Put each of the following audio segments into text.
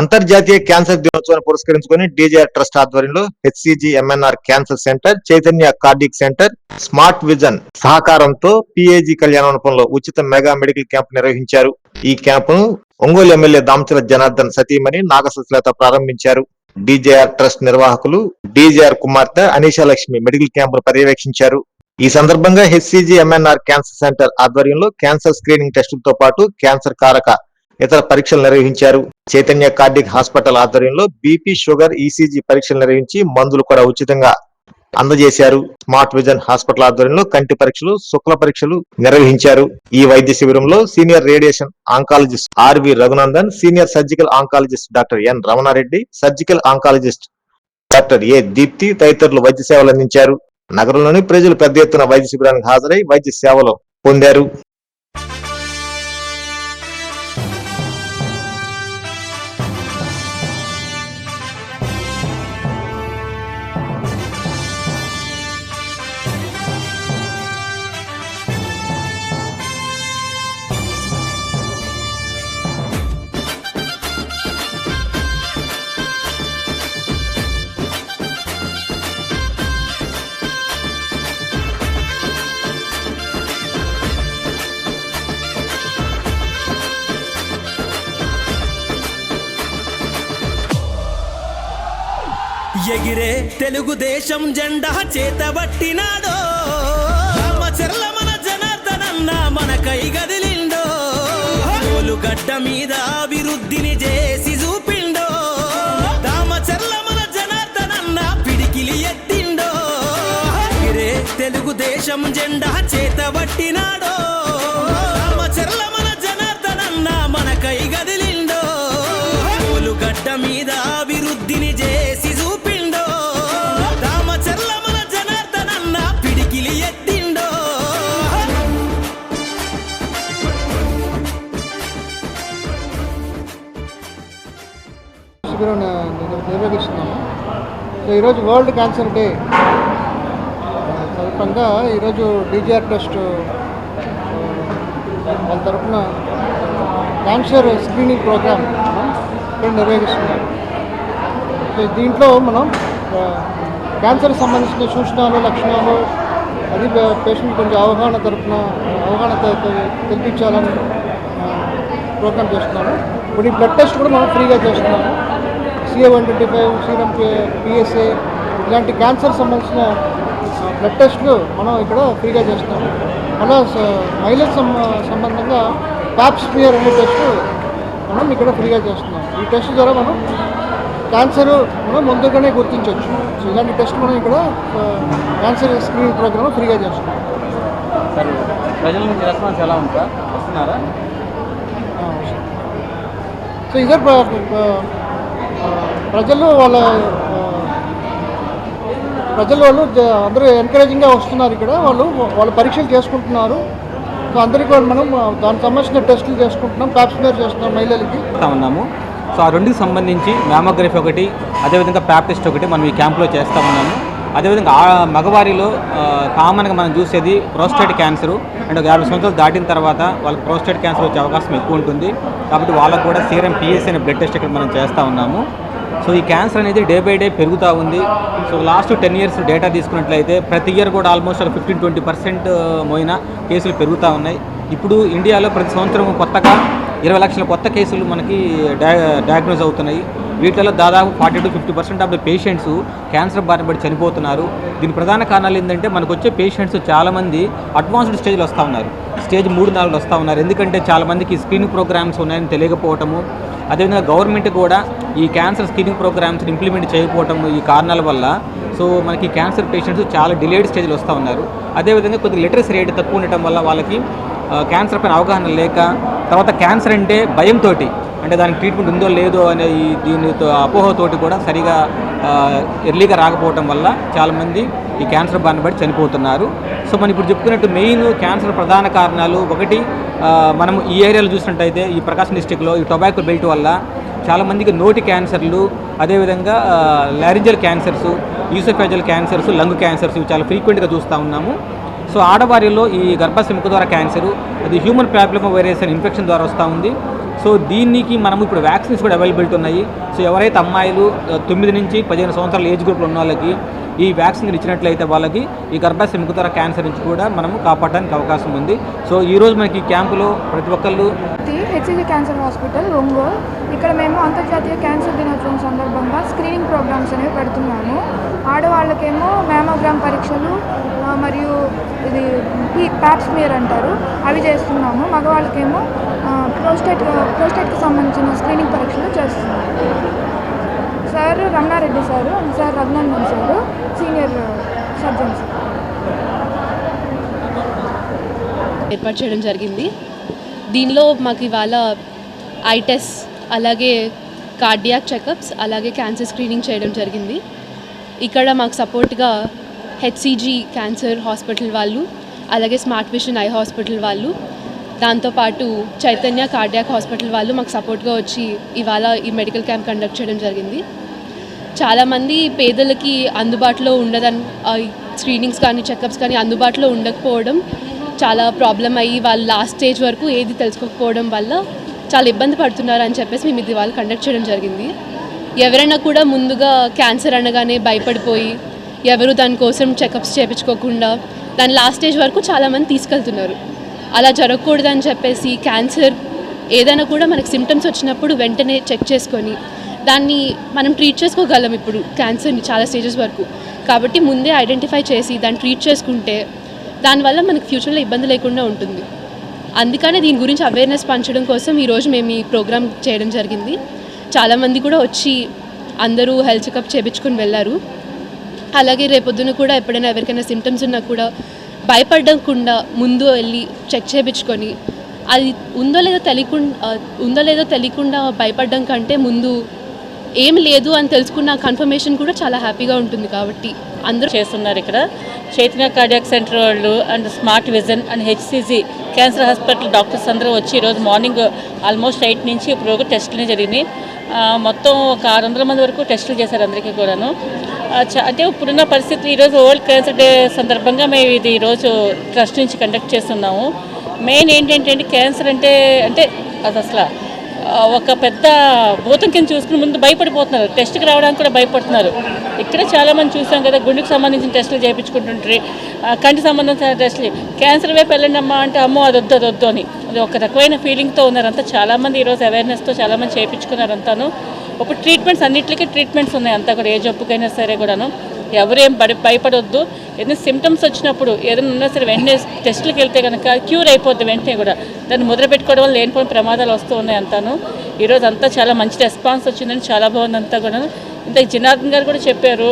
అంతర్జాతీయ క్యాన్సర్ దినోత్సవాన్ని పురస్కరించుకొని డీజేఆర్ ట్రస్ట్ ఆధ్వర్యంలో HCG MNR cancer centre Chaitanya cardiac centre smart vision సహకారంతో పిఏజీ కళ్యాణమండపంలో ఉచిత మెగా మెడికల్ క్యాంప్ నిర్వహించారు. ఈ క్యాంపును ఒంగోలు ఎమ్మెల్యే దామచల జనార్దన్ సతీమణి నాగసశ్లేత ప్రారంభించారు. డీజేఆర్ ట్రస్ట్ నిర్వాహకులు డీజేఆర్ కుమార్తె అనీషా లక్ష్మి మెడికల్ క్యాంపును పర్యవేక్షించారు. ఈ సందర్భంగా హెచ్సిజి ఎంఎన్ఆర్ క్యాన్సర్ సెంటర్ ఆధ్వర్యంలో క్యాన్సర్ స్క్రీనింగ్ టెస్టులతో పాటు క్యాన్సర్ కారక ఇతర పరీక్షలు నిర్వహించారు. చైతన్య కార్డిక్ హాస్పిటల్ ఆధ్వర్యంలో బీపీ షుగర్ ఈసీజీ పరీక్షలు నిర్వహించి మందులు కూడా ఉచితంగా అందజేశారు. స్మార్ట్ విజన్ హాస్పిటల్ ఆధ్వర్యంలో కంటి పరీక్షలు శుక్ల పరీక్షలు నిర్వహించారు. ఈ వైద్య శిబిరంలో senior radiation oncologist RV Raghunandan senior surgical oncologist doctor N Ramana Reddy surgical oncologist doctor A Deepthi తదితరులు వైద్య సేవలు అందించారు. నగరంలోని ప్రజలు పెద్ద ఎత్తున వైద్య శిబిరానికి హాజరై వైద్య సేవలు పొందారు. ఎగిరే తెలుగుదేశం జెండా చేతబట్టినాడో. రామచర్ల మన జనార్దనన్న మన కై గదిలిండో. గడ్డ మీద అభివృద్ధిని చేసి చూపిండో. రామచర్ల మన జనార్దనన్న పిడికిలి ఎత్తిండో. ఎగిరే తెలుగుదేశం జెండా చేతబట్టినాడో. శిబిరం నిర్వహిస్తున్నాము. సో ఈరోజు వరల్డ్ క్యాన్సర్ డే సందర్భంగా ఈరోజు డీజీఆర్ ట్రస్ట్ వాళ్ళ తరఫున క్యాన్సర్ స్క్రీనింగ్ ప్రోగ్రామ్ ఇక్కడ నిర్వహిస్తున్నాం సో దీంట్లో మనం క్యాన్సర్ సంబంధించిన సూచనలు లక్షణాలు అది పే- పేషెంట్ కొంచెం అవగాహన తరఫున అవగాహన తెప్పించాలని ప్రోగ్రామ్ చేస్తున్నాము. ఇప్పుడు ఈ బ్లడ్ టెస్ట్ కూడా మనం ఫ్రీగా చేస్తున్నాము. CA one twenty five serum PSA ఇలాంటి క్యాన్సర్ సంబంధించిన బ్లడ్ టెస్ట్లు మనం ఇక్కడ ఫ్రీగా చేస్తున్నాము అలా మహిళల సం- సంబంధంగా ప్యాప్ స్మియర్ అనే టెస్ట్ మనం ఇక్కడ ఫ్రీగా చేస్తున్నాం. ఈ టెస్ట్ ద్వారా మనం క్యాన్సర్ మనం ముందుగానే గుర్తించవచ్చు. సో ఇలాంటి టెస్ట్ మనం ఇక్కడ క్యాన్సర్ స్క్రీనింగ్ ప్రోగ్రామ్ ఫ్రీగా చేస్తున్నాం. సార్ ప్రజల నుంచి రెస్పాన్స్ ఎలా ఉంది? వస్తున్నారా? సో ఇదే ప్రజలు వాళ్ళ ప్రజలు వాళ్ళు అందరూ ఎంకరేజింగ్గా వస్తున్నారు ఇక్కడ. వాళ్ళు వాళ్ళ పరీక్షలు చేసుకుంటున్నారు. సో అందరికీ కూడా మనం దానికి సంబంధించిన టెస్టులు చేసుకుంటున్నాం ప్యాప్స్మేర్ చేస్తున్నాం మహిళలకి. ఉన్నాము. సో ఆ రెండుకి సంబంధించి మ్యామోగ్రఫీ ఒకటి అదేవిధంగా ప్యాప్ టెస్ట్ ఒకటి మనం ఈ క్యాంప్లో చేస్తూ ఉన్నాము. అదేవిధంగా ఆ మగవారిలో కామన్గా మనం చూసేది ప్రోస్టేట్ క్యాన్సర్ అండ్ ఒక యాభై సంవత్సరాలు దాటిన తర్వాత వాళ్ళకి ప్రోస్టేట్ క్యాన్సర్ వచ్చే అవకాశం ఎక్కువ ఉంటుంది. కాబట్టి వాళ్ళకు కూడా సీరం పిఎస్ అనే బ్లడ్ టెస్ట్ ఇక్కడ మనం చేస్తూ ఉన్నాము. సో ఈ క్యాన్సర్ అనేది డే బై డే పెరుగుతూ ఉంది. So last ten years data తీసుకున్నట్లయితే ప్రతి ఇయర్ కూడా ఆల్మోస్ట్ ఒక ఫిఫ్టీన్ ట్వంటీ పర్సెంట్ మోయిన కేసులు పెరుగుతూ ఉన్నాయి. ఇప్పుడు ఇండియాలో ప్రతి సంవత్సరం కొత్తగా ఇరవై లక్షల కొత్త కేసులు మనకి డయా డయాగ్నోజ్ అవుతున్నాయి. వీటిలో దాదాపు forty to fifty percent of the patients cancer బారిన పడి చనిపోతున్నారు. దీని ప్రధాన కారణాలు ఏంటంటే మనకు వచ్చే పేషెంట్స్ చాలామంది అడ్వాన్స్డ్ స్టేజ్లో వస్తూ ఉన్నారు. స్టేజ్ మూడు నాలుగు వస్తూ ఉన్నారు. ఎందుకంటే చాలామందికి స్క్రీనింగ్ ప్రోగ్రామ్స్ ఉన్నాయని తెలియకపోవటము. అదేవిధంగా గవర్నమెంట్ కూడా ఈ క్యాన్సర్ స్క్రీనింగ్ ప్రోగ్రామ్స్ ఇంప్లిమెంట్ చేయకపోవటం ఈ కారణాల వల్ల సో మనకి క్యాన్సర్ పేషెంట్స్ చాలా డిలేడ్ స్టేజ్లో వస్తూ ఉన్నారు. అదేవిధంగా కొద్దిగా లిటరసీ రేట్ తక్కువ ఉండటం వల్ల వాళ్ళకి క్యాన్సర్ పైన అవగాహన లేక తర్వాత క్యాన్సర్ అంటే భయంతో అంటే దానికి ట్రీట్మెంట్ ఉందో లేదో అనే ఈ దీనితో అపోహతోటి కూడా సరిగా ఎర్లీగా రాకపోవటం వల్ల చాలామంది ఈ క్యాన్సర్ బారిన పడి చనిపోతున్నారు. సో మనం ఇప్పుడు చెప్పుకున్నట్టు మెయిన్ క్యాన్సర్ ప్రధాన కారణాలు ఒకటి మనం ఈ ఏరియాలో చూసినట్టయితే ఈ ప్రకాశం డిస్టిక్లో ఈ టొబాకో బెల్ట్ వల్ల చాలామందికి నోటి క్యాన్సర్లు అదేవిధంగా laryngeal cancers oesophageal cancers lung cancers ఇవి చాలా ఫ్రీక్వెంట్గా చూస్తూ ఉన్నాము. సో ఆడవారిలో ఈ గర్భాశయ ముఖ ద్వారా క్యాన్సర్ అది హ్యూమన్ ప్యాప్లమా వైరస్ అనే ఇన్ఫెక్షన్ ద్వారా వస్తూ ఉంది. సో దీనికి మనం ఇప్పుడు వ్యాక్సిన్స్ కూడా అవైలబిలిటీ ఉన్నాయి. సో ఎవరైతే అమ్మాయిలు తొమ్మిది నుంచి పదిహేను సంవత్సరాల ఏజ్ గ్రూప్లో ఉన్న వాళ్ళకి ఈ వ్యాక్సిన్ ఇచ్చినట్లయితే వాళ్ళకి ఈ గర్భాశయ ముఖతర క్యాన్సర్ నుంచి కూడా మనము కాపాడడానికి అవకాశం ఉంది. సో ఈ రోజు మనకి ఈ క్యాంపులో ప్రతి ఒక్కళ్ళు హెచ్సిజి క్యాన్సర్ హాస్పిటల్ ఒంగోలు. ఇక్కడ మేము అంతర్జాతీయ క్యాన్సర్ దినోత్సవం సందర్భంగా స్క్రీనింగ్ ప్రోగ్రామ్స్ అనేవి పెడుతున్నాము. ఆడవాళ్ళకేమో మ్యామోగ్రామ్ పరీక్షలు మరియు ఇది ఈ ప్యాప్స్మియర్ అంటారు. అవి చేస్తున్నాము. మగవాళ్ళకేమో ప్రోస్టేట్ ప్రోస్టేట్కి సంబంధించిన స్క్రీనింగ్ పరీక్షలు చేస్తున్నాము. Sir Ramana Reddy sir sir Raghunandan sir senior surgeon sir. ఏర్పాటు చేయడం జరిగింది. దీనిలో మాకు ఇవాళ ఐ టెస్ట్ అలాగే కార్డియాక్ చెకప్స్ అలాగే క్యాన్సర్ స్క్రీనింగ్ చేయడం జరిగింది. ఇక్కడ మాకు సపోర్ట్గా హెచ్సిజీ క్యాన్సర్ హాస్పిటల్ వాళ్ళు అలాగే స్మార్ట్ విషన్ ఐ హాస్పిటల్ వాళ్ళు దాంతోపాటు చైతన్య కార్డియాక్ హాస్పిటల్ వాళ్ళు మాకు సపోర్ట్గా వచ్చి ఇవాళ ఈ మెడికల్ క్యాంప్ కండక్ట్ చేయడం జరిగింది. చాలామంది పేదలకి అందుబాటులో ఉండదని స్క్రీనింగ్స్ కానీ చెకప్స్ కానీ అందుబాటులో ఉండకపోవడం చాలా ప్రాబ్లం అయ్యి వాళ్ళు లాస్ట్ స్టేజ్ వరకు ఏది తెలుసుకోకపోవడం వల్ల చాలా ఇబ్బంది పడుతున్నారు అని చెప్పేసి మేము ఇది వాళ్ళు కండక్ట్ చేయడం జరిగింది. ఎవరైనా కూడా ముందుగా క్యాన్సర్ అనగానే భయపడిపోయి ఎవరు దానికోసం చెకప్స్ చేయించుకోకుండా దాని లాస్ట్ స్టేజ్ వరకు చాలామంది తీసుకెళ్తున్నారు. అలా జరగకూడదని చెప్పేసి క్యాన్సర్ ఏదైనా కూడా మనకి సిమ్టమ్స్ వచ్చినప్పుడు వెంటనే చెక్ చేసుకొని దాన్ని మనం ట్రీట్ చేసుకోగలం ఇప్పుడు క్యాన్సర్ని చాలా స్టేజెస్ వరకు. కాబట్టి ముందే ఐడెంటిఫై చేసి దాన్ని ట్రీట్ చేసుకుంటే దానివల్ల మనకు ఫ్యూచర్లో ఇబ్బంది లేకుండా ఉంటుంది. అందుకనే దీని గురించి అవేర్నెస్ పంచడం కోసం ఈరోజు మేము ఈ ప్రోగ్రామ్ చేయడం జరిగింది. చాలామంది కూడా వచ్చి అందరూ హెల్త్ చెకప్ చేయించుకొని వెళ్ళారు. అలాగే రేపొద్దున కూడా ఎప్పుడైనా ఎవరికైనా సిమ్టమ్స్ ఉన్నా కూడా భయపడకుండా ముందు వెళ్ళి చెక్ చేయించుకొని అది ఉందో లేదో తెలియకుండా ఉందో లేదో తెలియకుండా భయపడడం కంటే ముందు ఏం లేదు అని తెలుసుకున్న కన్ఫర్మేషన్ కూడా చాలా హ్యాపీగా ఉంటుంది కాబట్టి అందరూ చేస్తున్నారు ఇక్కడ. చైతన్య కార్డియాక్ సెంటర్ వాళ్ళు and smart vision and HCG cancer hospital doctors అందరూ వచ్చి ఈరోజు మార్నింగ్ ఆల్మోస్ట్ ఎయిట్ నుంచి ఇప్పుడు టెస్టులు జరిగినాయి. మొత్తం ఒక ఆరు వందల మంది వరకు టెస్టులు చేశారు అందరికీ కూడాను. అంటే ఇప్పుడున్న పరిస్థితి ఈరోజు వరల్డ్ క్యాన్సర్ డే సందర్భంగా మేము ఇది ఈరోజు ట్రస్ట్ నుంచి కండక్ట్ చేస్తున్నాము. మెయిన్ ఏంటంటే క్యాన్సర్ అంటే అంటే అది అసలు ఒక పెద్ద భూతం కింద చూసుకుని ముందు భయపడిపోతున్నారు. టెస్ట్కి రావడానికి కూడా భయపడుతున్నారు. ఇక్కడ చాలామంది చూసాం కదా గుండెకు సంబంధించిన టెస్టులు చేయించుకుంటుంటారు కంటి సంబంధించిన టెస్టులు క్యాన్సర్ వైపు వెళ్ళండి అమ్మా అంటే అమ్మో అది వద్దు అది వద్దు అని. అది ఒక రకమైన ఫీలింగ్తో ఉన్నారంతా. చాలామంది ఈరోజు అవేర్నెస్తో చాలామంది చేయించుకున్నారు అంతాను ఇప్పుడు ట్రీట్మెంట్స్ అన్నిటికీ ట్రీట్మెంట్స్ ఉన్నాయి అంతా కూడా. ఏ జబ్బుకైనా సరే కూడాను. ఎవరేం పడి భయపడొద్దు. ఏదైనా సిమ్టమ్స్ వచ్చినప్పుడు ఏదైనా ఉన్నా సరే వెంటనే టెస్టులకు వెళ్తే కనుక క్యూర్ అయిపోద్ది వెంటనే కూడా. దాన్ని ముద్ర పెట్టుకోవడం వల్ల లేనిపోయిన ప్రమాదాలు వస్తూ ఉన్నాయి అంతాను. ఈరోజు అంతా చాలా మంచి రెస్పాన్స్ వచ్చిందని చాలా బాగుంది అంతా కూడా. ఇంత జనార్దన్ గారు కూడా చెప్పారు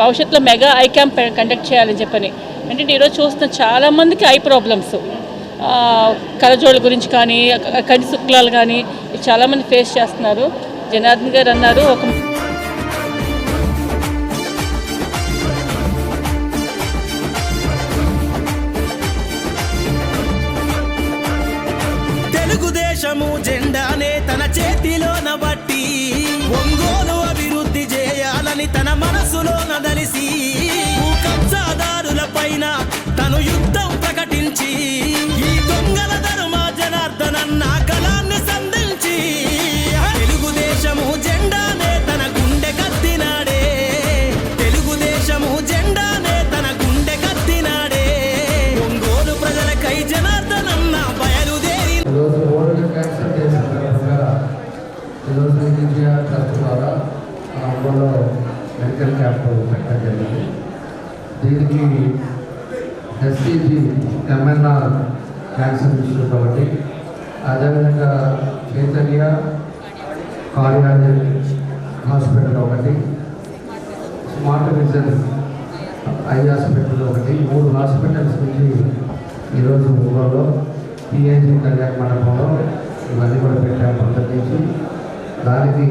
భవిష్యత్తులో మెగా ఐ క్యాంప్ కండక్ట్ చేయాలని చెప్పని. ఏంటంటే ఈరోజు చూస్తున్న చాలామందికి ఐ ప్రాబ్లమ్స్ కలజోళ్ళ గురించి కానీ కంటి శుక్లాలు కానీ చాలామంది ఫేస్ చేస్తున్నారు. జనార్దన్ గారు అన్నారు ఒక చేయాలని దీనికి ఎస్సీజీ ఎంఎన్ఆర్ క్యాన్సర్ ఇన్స్టిట్యూట్ కాబట్టి అదేవిధంగా చైతన్య కార్యాలయం హాస్పిటల్ ఒకటి స్మార్ట్ విజన్ ఐ హాస్పిటల్ ఒకటి మూడు హాస్పిటల్స్ నుంచి ఈరోజు ఊళ్ళో పిహెచ్డి కళ్యాణ మండపంలో ఇవన్నీ కూడా పెట్టాము ప్రత్యేకించి దానికి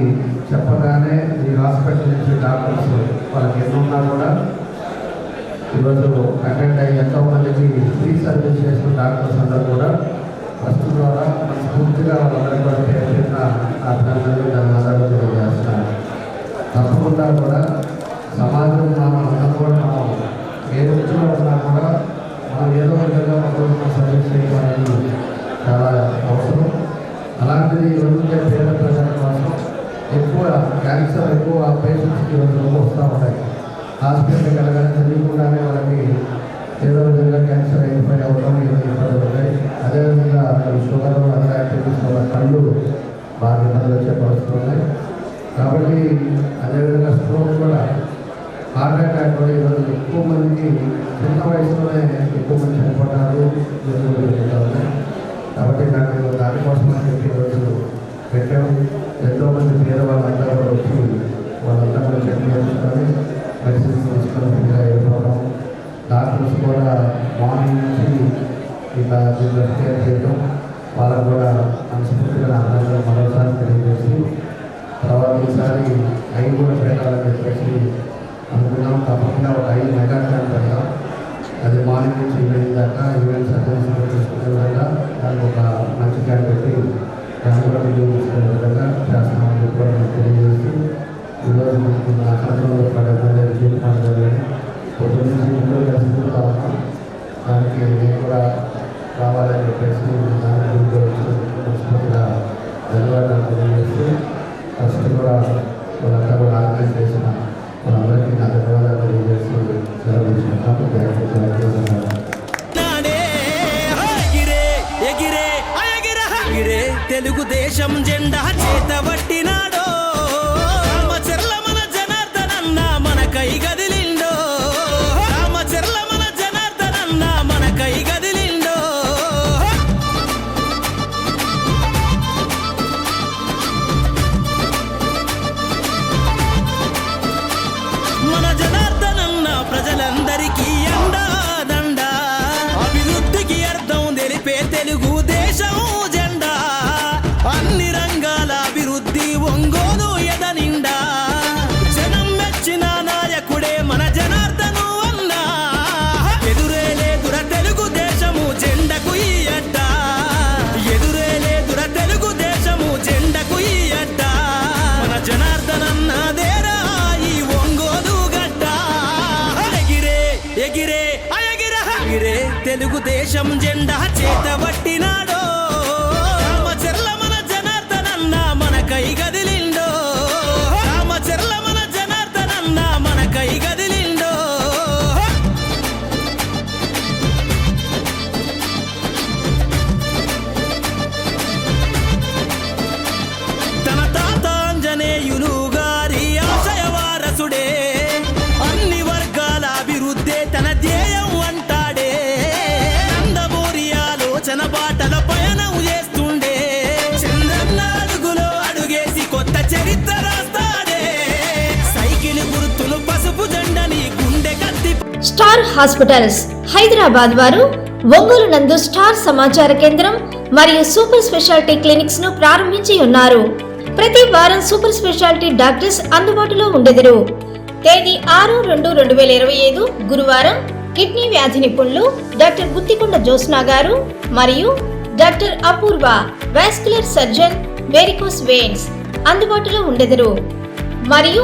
చెప్పగానే ఈ హాస్పిటల్ నుంచి డాక్టర్స్ వాళ్ళకి ఎన్నున్నా కూడా ఈరోజు అటెండ్ అయ్యి ఎంతో మందికి ఫ్రీ సర్వీస్ చేసిన డాక్టర్స్ అందరూ కూడా ఫస్ట్ ద్వారా మనస్ఫూర్తిగా వాళ్ళందరూ కూడా పేరు పెట్టిన అభినందనలు ధన్యవాదాలు తెలియజేస్తున్నాను తప్పకుండా కూడా సమాజం మనం అందరం కూడా మనం ఏ వృత్తిలో ఉన్నా కూడా మనం ఏదో విధంగా ఒకరు సర్వీస్ చేయడం అనేది చాలా అవసరం అలాంటిది ఈరోజు ఎక్కువ క్యాన్సర్ ఎక్కువ పేషెంట్స్కి రోజులకు వస్తూ ఉంటాయి హాస్పిటల్కి వెళ్ళగానే తెలియకుండానే వాళ్ళకి ఏదో విధంగా క్యాన్సర్ అయిపోయి అవ్వడం ఏదో ఇబ్బందులు ఉంటాయి అదేవిధంగా ఈ షుగర్ అదర్ యాక్టివిటీస్ వల్ల కళ్ళు బాగా ఇబ్బందులు వచ్చే పరిస్థితులు ఉన్నాయి. కాబట్టి అదేవిధంగా స్ట్రోక్ కూడా హార్ట్ అటాక్ కూడా ఈరోజు ఎక్కువ మందికి చిన్న వయసులోనే ఎక్కువ మంది చనిపోతారు. కాబట్టి నాకు దానికోసం అని చెప్పి ఈరోజు పెట్టాము. ఎంతో మంది పేద వాళ్ళంతా కూడా వచ్చి వాళ్ళంతా కూడా చెక్ చేసుకొని మెడిసిన్స్ తీసుకొని వెళ్ళిపోవడం డాక్టర్స్ కూడా మార్నింగ్ నుంచి ఇలా దీన్ని కేర్ చేయడం వాళ్ళకు కూడా మనస్ఫూర్తిగా ఆనందంగా మరోసారి తెలియజేసి తర్వాత ఈసారి ఐదు కూడా పెట్టాలని చెప్పేసి అనుకున్నాం తప్పకుండా ఒక ఐదు మెగా క్యాంప్ పెడతాం అది మార్నింగ్ నుంచి ఈవినింగ్ దాకా ఈవెంట్స్ అటెండ్ చేసుకునే విధంగా దానికి ఒక మంచి దేశం జెండా చేత దేశం జెండా చేత స్టార్ హాస్పిటల్స్. హైదరాబాద్ వారు ఒంగోలు నందు స్టార్ సమాచార కేంద్రం మరియు సూపర్ స్పెషాలిటీ క్లినిక్స్ను ప్రారంభించి ఉన్నారు. ప్రతి వారం సూపర్ స్పెషాలిటీ డాక్టర్స్ అందుబాటులో ఉండెదరు. తేదీ ఆరు రెండు రెండు వేల ఇరవై ఐదు గురువారం కిడ్నీ వ్యాధి నిపుణులు డాక్టర్ గుత్తికొండ జోస్నా గారు మరియు doctor Apoorva vascular surgeon varicose veins అందుబాటులో ఉండెదరు. మరియు